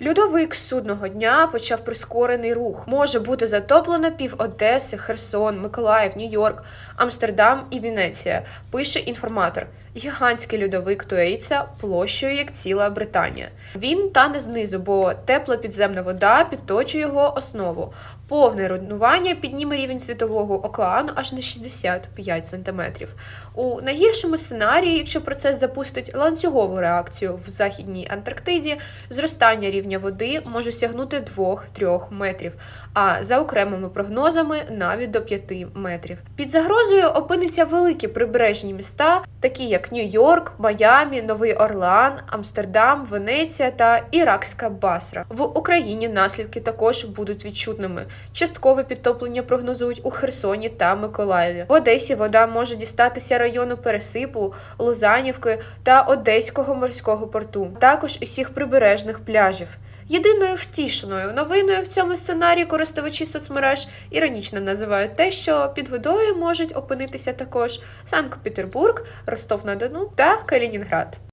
Льодовик судного дня почав прискорений рух. Може бути затоплено пів Одеси, Херсон, Миколаїв, Нью-Йорк, Амстердам і Венеція. Пише інформатор. Гігантський льодовик тується площею як ціла Британія. Він тане знизу, бо тепла підземна вода підточує його основу. Повне руйнування підніме рівень світового океану аж на 65 сантиметрів. У найгіршому сценарії, якщо процес запустить ланцюгову реакцію в західній Антарктиді, зростання рівня води може сягнути 2-3 метрів, а за окремими прогнозами навіть до 5 метрів. Під загрозою опиниться великі прибережні міста, такі як Нью-Йорк, Майамі, Новий Орлеан, Амстердам, Венеція та Іракська Басра. В Україні наслідки також будуть відчутними. Часткове підтоплення прогнозують у Херсоні та Миколаєві. В Одесі вода може дістатися району Пересипу, Лозанівки та Одеського морського порту, також усіх прибережних пляжів. Єдиною втішною новиною в цьому сценарії користувачі соцмереж іронічно називають те, що під водою можуть опинитися також Санкт-Петербург, Ростов-на-Дону та Калінінград.